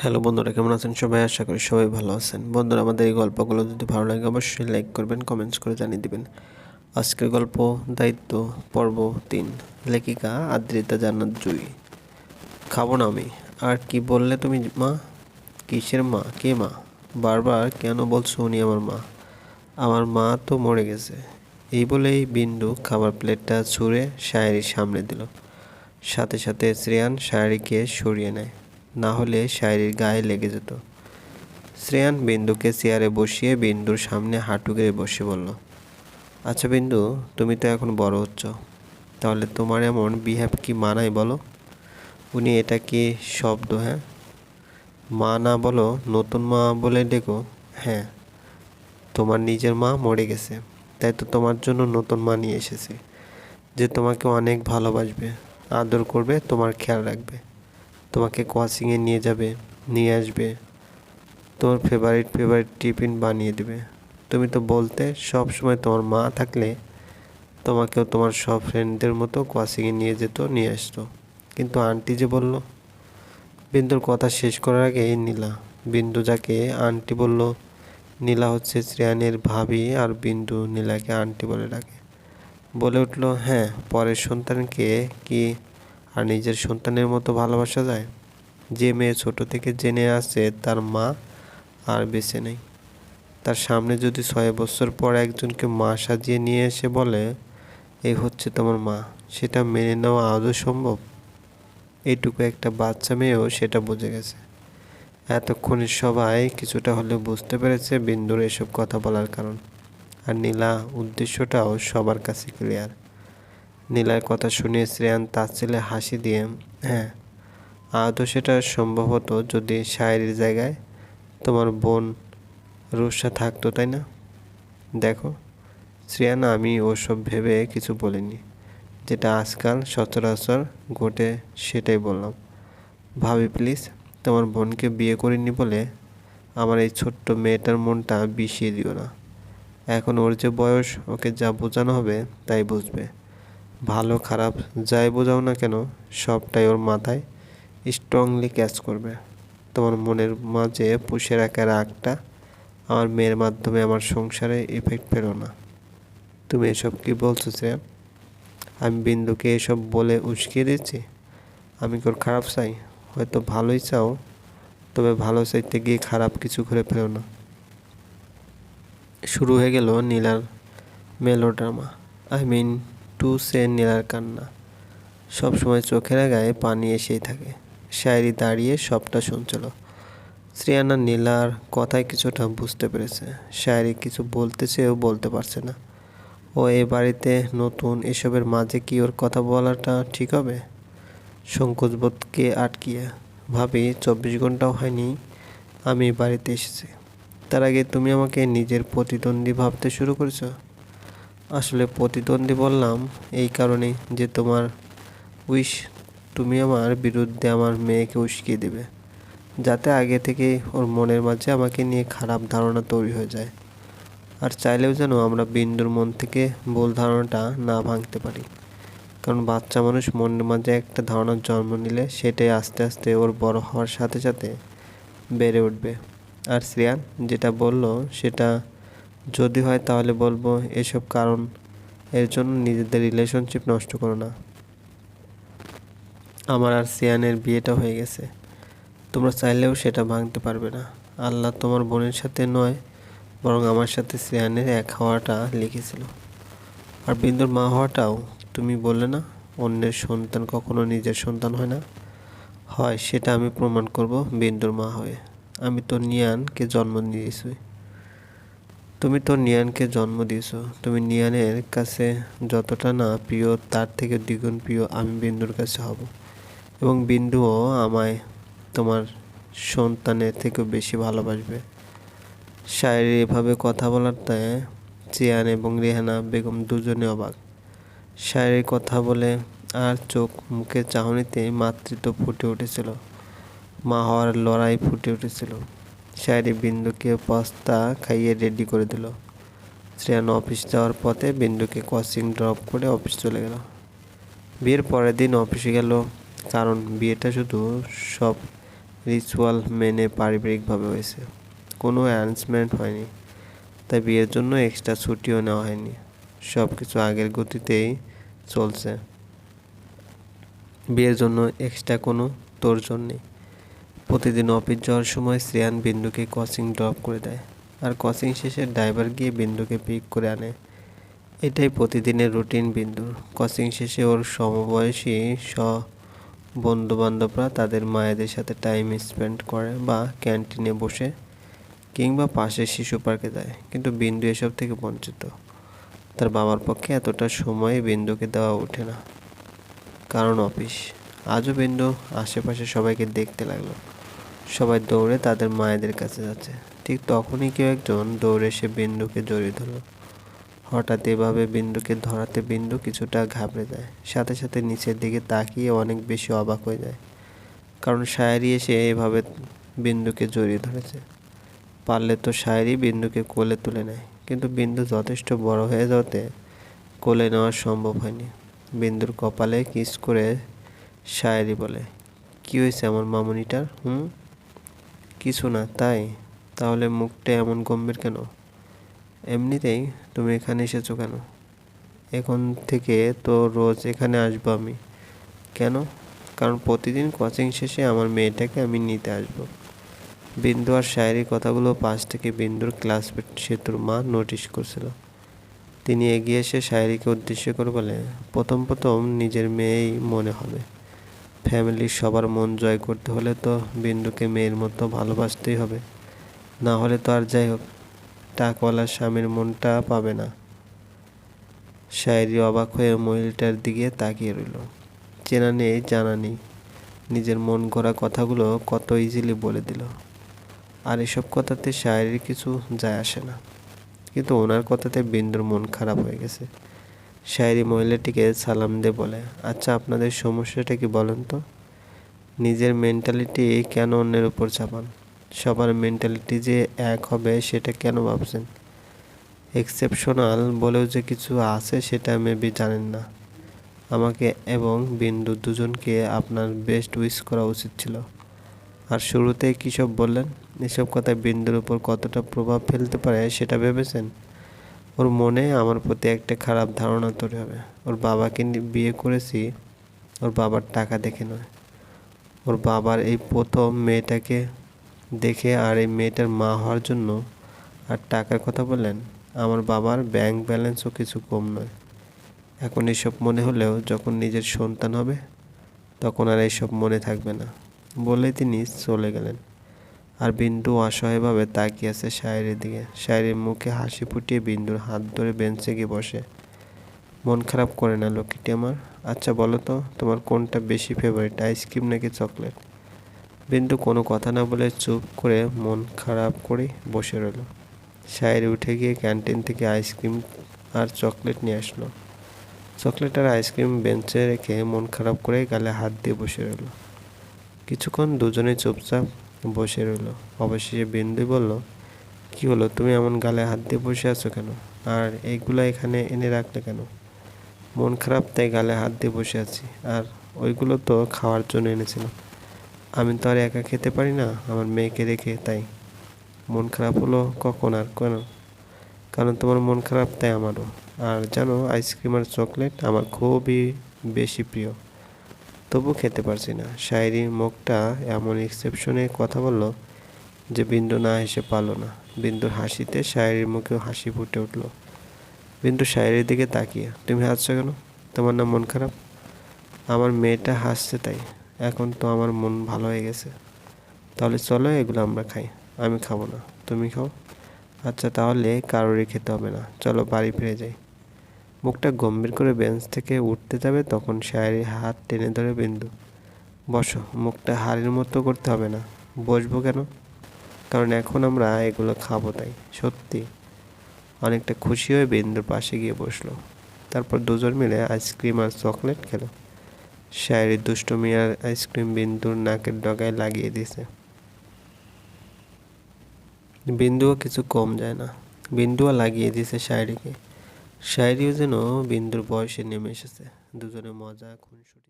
Hello বন্ধুরা, কেমন আছেন সবাই? আশা করি সবাই ভালো আছেন। বন্ধুরা, আমাদের এই গল্পগুলো যদি ভালো লাগে অবশ্যই লাইক করবেন কমেন্টস করে জানিয়ে দিবেন। আজকের গল্প, দায়িত্ব, পর্ব তিন, লেখিকা আদ্রিতা জান্নাত জুই। খাব না আমি। আর কি বললে তুমি মা? কিসের মা? কে মা? বারবার কেন বলছো উনি আমার মা? আমার মা তো মরে গেছে। এই বলেই বিন্দু খাবার প্লেটটা ছুঁড়ে শায়েরির সামনে দিল। সাথে সাথে শ্রেয়ান শায়েরিকে সরিয়ে নেয়। না হলে শায়েরির গায়ে লেগে যেত। শ্রেয়ান বিন্দুকে চেয়ারে বসিয়ে বিন্দুর সামনে হাঁটু গেড়ে বসে বলল আচ্ছা বিন্দু, তুমি তো এখন বড় হচ্ছ। তাহলে তোমার এমন বিহেভ কি মানায় বলো? উনি এটা কি শব্দ হ্যাঁ? মা না বলো, নতুন মা বলে ডেকো হ্যাঁ। তোমার নিজের মা মরে গেছে, তাই তো তোমার জন্য নতুন মা নিয়ে এসেছি, যে তোমাকে অনেক ভালোবাসবে, আদর করবে, তোমার খেয়াল রাখবে। তোমাকে কোচিংয়ে নিয়ে যাবে, নিয়ে আসবে। তোমার ফেভারিট ফেভারিট টিফিন বানিয়ে দেবে। তুমি তো বলতে সব সময় তোমার মা থাকলে তোমাকেও তোমার সব ফ্রেন্ডদের মতো কোচিংয়ে নিয়ে যেত, নিয়ে আসতো। কিন্তু আন্টি যে বলল, বিন্দুর কথা শেষ করার আগেই নীলা। বিন্দু যাকে আন্টি বলল, নীলা হচ্ছে শ্রেয়ানের ভাবি আর বিন্দু নীলাকে আন্টি বলে ডাকে। বলে উঠল হ্যাঁ পরের সন্তানকে কি আর নিজের সন্তানের মতো ভালোবাসা যায়? যে মেয়ে ছোট থেকে জেনে আসছে তার মা আর বেঁচে নেই। তার সামনে যদি ছয় বছর পর একজনকে মা সাজিয়ে নিয়ে এসে বলে, এই হচ্ছে তোমার মা, সেটা মেনে নেওয়া আদৌ সম্ভব? এইটুকু একটা বাচ্চা মেয়েও সেটা বুঝে গেছে। এতক্ষণে সবাই কিছুটা হলেও বুঝতে পেরেছে বিন্দুর এসব কথা বলার কারণ। আর নীলা উদ্দেশ্যটাও সবার কাছে ক্লিয়ার নীলার কথা শুনে শ্রেয়ান তার ছেলে হাসি দিয়ে হ্যাঁ আদৌ সেটা সম্ভব হতো যদি শায়েরির জায়গায় তোমার বোন রুষা থাকতো, তাই না? দেখো, শ্রেয়ান, আমি ওসব ভেবে কিছু বলিনি। যেটা আজকাল সচরাচর ঘটে সেটাই বললাম। ভাবি, প্লিজ, তোমার বোনকে বিয়ে করিনি বলে আমার এই ছোট্ট মেয়েটার মনটা বিষিয়ে দিও না। এখন ওর যে বয়স, ওকে যা বোঝানো হবে তাই বুঝবে। ভালো, খারাপ, যাই বোঝাও না কেন, সবটাই ওর মাথায় স্ট্রংলি ক্যাচ করবে। তোমার মনের মাঝে পুষে রাখা রাগটা আমার মেয়ের মাধ্যমে আমার সংসারে এফেক্ট ফেলো না। তুমি এসব কি বলছো, শ্রেয়ান? আমি বিন্দুকে এসব বলে উস্কিয়ে দিচ্ছি? আমি কি ওর খারাপ চাই? হয়তো ভালোই চাও, তবে ভালো চাইতে গিয়ে খারাপ কিছু করে ফেলো না। শুরু হয়ে গেল নীলার মেলোড্রামা। আই মিন টু সে নীলার কান্না। সব সময় চোখের আগায় পানি এসেই থাকে। শায়রি দাঁড়িয়ে সবটা শুনছিল। শ্রিয়ানা নীলার কথায় কিছুটা বুঝতে পেরেছে। শায়রি কিছু বলতে চেয়েও বলতে পারছে না। ও এ বাড়িতে নতুন এসবের মাঝে কি ওর কথা বলাটা ঠিক হবে? সংকোচবোধকে আটকিয়ে ভাবি, চব্বিশ ঘন্টাও হয়নি, আমি বাড়িতে এসেছি। তার আগে তুমি আমাকে নিজের প্রতিদ্বন্দ্বী ভাবতে শুরু করেছ? আসলে প্রতিদ্বন্দ্বী বললাম এই কারণেই যে তোমার উইশ তুমি আমার বিরুদ্ধে আমার মেয়েকে উস্কিয়ে দেবে। যাতে আগে থেকে ওর মনের মাঝে আমাকে নিয়ে খারাপ ধারণা তৈরি হয়ে যায়। আর চাইলেও যেন আমরা বিন্দুর মন থেকে ভুল ধারণাটা না ভাঙতে পারি। কারণ বাচ্চা মানুষ মনের মাঝে একটা ধারণার জন্ম নিলে সেটাই আস্তে আস্তে ওর বড় হওয়ার সাথে সাথে বেড়ে উঠবে। আর শ্রেয়ান যেটা বলল সেটা যদি হয় তাহলে বলব এসব কারণ এর জন্য নিজেদের রিলেশনশিপ নষ্ট করো না। আমার আর সিয়ানের বিয়েটা হয়ে গেছে। তোমরা চাইলেও সেটা ভাঙতে পারবে না। আল্লাহ তোমার বোনের সাথে নয়, বরং আমার সাথে শ্রেয়ানের এক হওয়াটা লিখেছিল। আর বিন্দুর মা হওয়াটাও, তুমি বললে না, অন্যের সন্তান কখনো নিজের সন্তান হয় না? হয়, সেটা আমি প্রমাণ করব বিন্দুর মা হয়ে। আমি তো নিয়ানকে জন্ম দিয়েছি। তুমি তো নিয়ানকে জন্ম দিয়েছ। তুমি নিয়ানের কাছে যতটা না প্রিয়, তার থেকে দ্বিগুণ প্রিয় আমি বিন্দুর কাছে হব। এবং বিন্দুও আমায় তোমার সন্তানের থেকেও বেশি ভালোবাসবে। শায়ের এভাবে কথা বলাতে চিয়ান এবং রেহানা বেগম দুজনে অবাক। শায়ের কথা বলে আর চোখ মুখে চাহনিতে মাতৃত্ব ফুটে উঠেছিল। মা হওয়ার লড়াই ফুটে উঠেছিল। শায়রি বিন্দুকে পাস্তা খাইয়ে রেডি করে দিল। শ্রেয়ান অফিস যাওয়ার পথে বিন্দুকে কোচিং ড্রপ করে অফিস চলে গেল। বিয়ের পরের দিন অফিসে গেল। কারণ বিয়েটা শুধু সব রিচুয়াল মেনে পারিবারিকভাবে হয়েছে। কোনো অ্যারেঞ্জমেন্ট হয়নি। তাই বিয়ের জন্য এক্সট্রা ছুটিও নেওয়া হয়নি। সব কিছু আগের গতিতেই চলছে। বিয়ের জন্য এক্সট্রা কোনো তোড়জোড় নেই। প্রতিদিন অফিস যাওয়ার সময় শ্রেয়ান বিন্দুকে কোচিং ড্রপ করে দেয় আর কোচিং শেষে ড্রাইভার গিয়ে বিন্দুকে পিক করে আনে। এটাই প্রতিদিনের রুটিন বিন্দুর কোচিং শেষে ওর সমবয়সী স বন্ধুবান্ধবরা তাদের মায়েদের সাথে টাইম স্পেন্ড করে বা ক্যান্টিনে বসে কিংবা পাশের শিশু পার্কে যায়। কিন্তু বিন্দু এসব থেকে বঞ্চিত। তার বাবার পক্ষে এতটা সময় বিন্দুকে দেওয়া ওঠে না। কারণ অফিস। আজও বিন্দু আশেপাশে সবাইকে দেখতে লাগল। সবাই দৌড়ে তাদের মায়েদের কাছে যাচ্ছে। ঠিক তখনই কেউ একজন দৌড়ে এসে বিন্দুকে জড়িয়ে ধরলো। হঠাৎ এভাবে বিন্দুকে ধরাতে বিন্দু কিছুটা ঘাবড়ে যায়। সাথে সাথে নিচের দিকে তাকিয়ে অনেক বেশি অবাক হয়ে যায়। কারণ শায়েরি এসে এভাবে বিন্দুকে জড়িয়ে ধরেছে। পারলে তো শায়েরি বিন্দুকে কোলে তুলে নেয়। কিন্তু বিন্দু যথেষ্ট বড় হয়ে যাওয়াতে কোলে নেওয়া সম্ভব হয়নি। বিন্দুর কপালে কিস করে শায়েরি বলে, কী হয়েছে আমার মামুনিটার, হুম? কিছু না, তাই? তাহলে মুখটা এমন গম্ভীর কেন? এমনিতেই তুমি এখানে এসেছ কেন? এখন থেকে তো রোজ এখানে আসব আমি। কেন? কারণ প্রতিদিন কোচিং শেষে আমার মেয়েটাকে আমি নিতে আসব। বিন্দু আর শায়েরির কথাগুলো পাশ থেকে বিন্দুর ক্লাসমেট সেতুর মা নোটিশ করছিল। তিনি এগিয়ে এসে শায়েরিকে উদ্দেশ্য করে বলে, প্রথম প্রথম নিজের মেয়েই মনে হবে। ফ্যামিলির সবার মন জয় করতে হলে তো বিন্দুকে মেয়ের মতো ভালোবাসতেই হবে। না হলে তো আর যাই হোক, টাকওয়ালা স্বামীর মনটা পাবে না। শায়েরি অবাক হয়ে মহিলাটার দিকে তাকিয়ে রইল। চেনা নেই, জানা নেই। নিজের মন গড়া কথাগুলো কত ইজিলি বলে দিল। আর এসব কথাতে শায়েরির কিছু যায় আসে না। কিন্তু ওনার কথাতে বিন্দুর মন খারাপ হয়ে গেছে। শায়েরি মহিলাটিকে সালাম দিয়ে বলে আচ্ছা আপনাদের সমস্যাটা কি বলেন তো? নিজের মেন্টালিটি কেন অন্যের উপর চাপান? সবার মেন্টালিটি যে এক হবে, সেটা কেন ভাবছেন? এক্সেপশনাল বলেও যে কিছু আছে, সেটা মেবি জানেন না। আমাকে এবং বিন্দু দুজনকে আপনার বেস্ট উইশ করা উচিত ছিল। আর শুরুতে কী সব বললেন? এসব কথায় বিন্দুর উপর কতটা প্রভাব ফেলতে পারে, সেটা ভেবেছেন? ওর মনে আমার প্রতি একটা খারাপ ধারণা তৈরি হবে। ওর বাবাকে বিয়ে করেছি, ওর বাবার টাকা দেখে নয়। ওর বাবার এই প্রথম মেয়েটাকে দেখে আর এই মেয়েটার মা হওয়ার জন্য আর টাকার কথা বললেন, আমার বাবার ব্যাংক ব্যালেন্সও কিছু কম নয়। এখন এসব মনে হলেও যখন নিজের সন্তান হবে, তখন আর এইসব মনে থাকবে না বলে তিনি চলে গেলেন। আর বিন্দু অসহায়ভাবে তাকিয়ে আছে শায়েরির দিকে। শায়েরির মুখে হাসি ফুটিয়ে বিন্দুর হাত ধরে বেঞ্চে গিয়ে বসে। মন খারাপ করে না লক্ষ্মীটি আমার? আচ্ছা বলো তো, তোমার কোনটা বেশি ফেভারিট আইসক্রিম নাকি চকলেট বিন্দু কোনো কথা না বলে চুপ করে মন খারাপ করে বসে রইল। শায়ের উঠে গিয়ে ক্যান্টিন থেকে আইসক্রিম আর চকলেট নিয়ে আসলো। চকলেট আর আইসক্রিম বেঞ্চে রেখে মন খারাপ করে গালে হাত দিয়ে বসে রইল। কিছুক্ষণ দুজনে চুপচাপ বসে রইল। অবশেষে বিন্দু বলল, কি হলো? তুমি এমন গালে হাত দিয়ে বসে আছো কেন? আর এইগুলো এখানে এনে রাখলে কেন? মন খারাপ, তাই গালে হাত দিয়ে বসে আছি। আর ওইগুলো তো খাওয়ার জন্য এনেছিলাম। আমি তো আর একা খেতে পারি না, আমার মেয়েকে রেখে, তাই। মন খারাপ হলো কখন আর কেন? কারণ তোমার মন খারাপ, তাই আমারও। আর জানো, আইসক্রিম আর চকলেট আমার খুবই বেশি প্রিয়। তবু খেতে পারছি না। শায়েরির মুখটা এমন এক্সেপশনে কথা বলল যে বিন্দু না হেসে পালো না। বিন্দুর হাসিতে শায়েরির মুখেও হাসি ফুটে উঠল। বিন্দু শায়েরির দিকে তাকিয়ে, তুমি হাসছো কেন? তোমার না মন খারাপ? আমার মেয়েটা হাসছে তাই। এখন তো আমার মন ভালো হয়ে গেছে। তাহলে চলো এগুলো আমরা খাই। আমি খাব না। তুমি খাও? আচ্ছা তাহলে কারোরই খেতে হবে না। চলো বাড়ি ফিরে যাই। মুখটা গম্ভীর করে বেঞ্চ থেকে উঠতে যাবে তখন শায়েরি হাত টেনে ধরে বিন্দু। বসো, মুখটা হাড়ির মতো করতে হবে না। বসবো কেন? কারণ এখন আমরা এগুলো খাব তাই, সত্যি। অনেকটা খুশি হয়ে বিন্দুর পাশে গিয়ে বসল। তারপর দুজন মিলে আইসক্রিম আর চকলেট খেলো। শায়েরি দুষ্টু মিয়ার আইসক্রিম বিন্দুর নাকের ডগায় লাগিয়ে দিয়েছে। বিন্দুও কিছু কম যায় না। বিন্দুও লাগিয়ে দিয়েছে শায়েরিকে। শায়েরিও যেন বিন্দুর বয়সে নেমে এসেছে। দুজনে মজা খুনসুটি